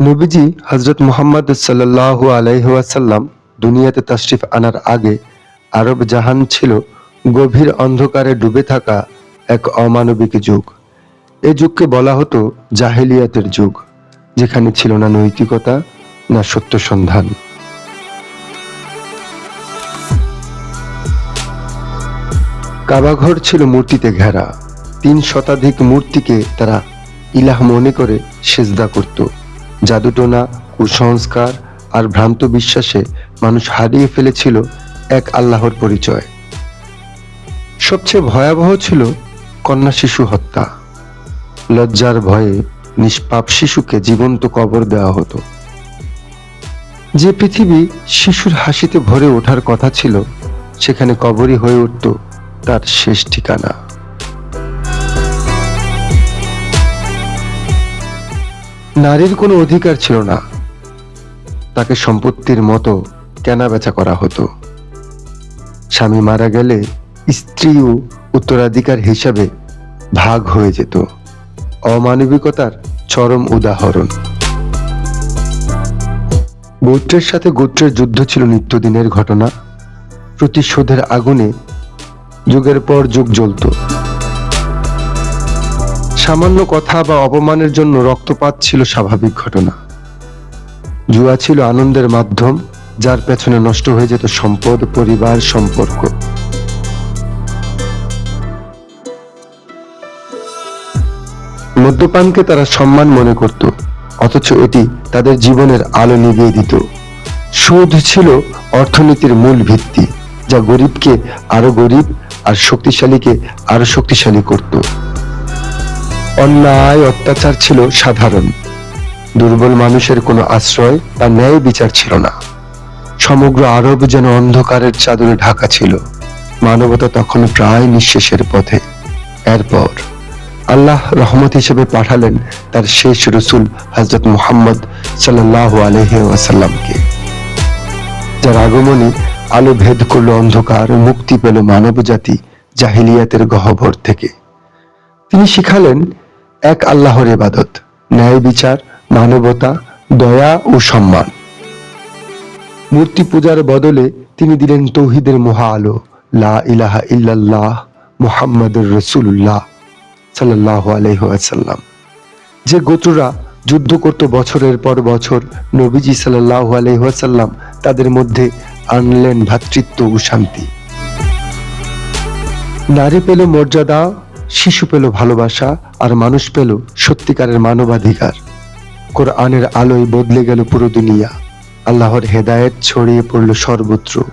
নবীজি হজরত মোহাম্মদ সাল্লাহ আলাইহাসাল্লাম দুনিয়াতে তাশরিফ আনার আগে আরব জাহান ছিল গভীর অন্ধকারে ডুবে থাকা এক অমানবিক যুগ। এ যুগকে বলা হতো জাহেলিয়াতের যুগ, যেখানে ছিল না নৈতিকতা, না সত্য সন্ধান। কাবাঘর ছিল মূর্তিতে ঘেরা। তিন শতাধিক মূর্তিকে তারা ইলাহ মনে করে সেজদা করত। জাদুটোনা, কুসংস্কার আর ভ্রান্ত বিশ্বাসে মানুষ হারিয়ে ফেলেছিল এক আল্লাহর পরিচয়। সবচেয়ে ভয়াবহ ছিল কন্যা শিশু হত্যা। লজ্জার ভয়ে নিষ্পাপ শিশুকে জীবন্ত কবর দেওয়া হতো। যে পৃথিবী শিশুর হাসিতে ভরে ওঠার কথা ছিল, সেখানে কবরই হয়ে উঠত তার শেষ ঠিকানা। নারীর কোনো অধিকার ছিল না। তাকে সম্পত্তির মতো কেনা বেচা করা হতো। স্বামী মারা গেলে স্ত্রীও উত্তরাধিকার হিসাবে ভাগ হয়ে যেত। অমানবিকতার চরম উদাহরণ। গোত্রের সাথে গোত্রের যুদ্ধ ছিল নিত্যদিনের ঘটনা। প্রতিশোধের আগুনে যুগের পর যুগ জ্বলত। সামান্য কথা বা অপমানের জন্য রক্তপাত ছিল স্বাভাবিক ঘটনা। জুয়া ছিল আনন্দের মাধ্যম, যার পেছনে নষ্ট হয়ে যেত সম্পদ, পরিবার, সম্পর্ক। মদ্যপানকে তারা সম্মান মনে করত, অথচ এটি তাদের জীবনের আলো নিভিয়ে দিত। সুদ ছিল অর্থনীতির মূল ভিত্তি, যা গরিবকে আরও গরিব আর শক্তিশালীকে আরও শক্তিশালী করত। অন্যায় অত্যাচার ছিল সাধারণ। দুর্বল মানুষের কোনো আশ্রয় বা ন্যায় বিচার ছিল না। সমগ্র আরব যেন অন্ধকারের চাদরে ঢাকা ছিল। মানবতা তখন প্রায় নিঃশেষের পথে। এরপর আল্লাহ রহমত হিসেবে পাঠালেন তার শেষ রসুল হজরত মুহাম্মদ সাল্লাহ আলহি ওয়াসাল্লামকে। যার আগমনে আলো ভেদ করল অন্ধকার, মুক্তি পেল মানব জাতি জাহিলিয়াতের গহ্বর থেকে। তিনি শিখালেন এক আল্লাহর ইবাদত, ন্যায় বিচার, মানবতা, দয়া ও সম্মান। মূর্তি পূজার বদলে তিনি দিলেন তৌহিদের মহা আলো, লা ইলাহা ইল্লাল্লাহ মুহাম্মাদুর রসুল্লাহ সাল্লাহ আলহাসাল্লাম যে গোত্ররা যুদ্ধ করত বছরের পর বছর, নবীজি সাল্লাহ আলহাসাল্লাম তাদের মধ্যে আনলেন ভ্রাতৃত্ব ও শান্তি। নারী পেল মর্যাদা শিশু পেল ভালোবাসা আর মানুষ পেল সত্যিকারের মানবাধিকার। কোরআনের আলোয় বদলে গেল পুরো দুনিয়া। আল্লাহর হেদায়েত ছড়িয়ে পড়ল সর্বত্র।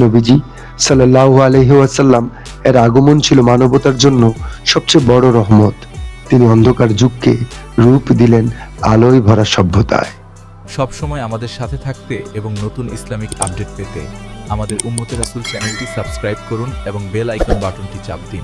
নবীজি সাল্লাহ আলহিউসাল্লাম এর আগমন ছিল মানবতার জন্য সবচেয়ে বড় রহমত। তিনি অন্ধকার যুগকে রূপ দিলেন আলোয় ভরা সভ্যতায়। সবসময় আমাদের সাথে থাকতে এবং নতুন ইসলামিক আপডেট পেতে আমাদের উম্মতের রাসুল চ্যানেলটি সাবস্ক্রাইব করুন এবং বেল আইকন বাটনটি চাপ দিন।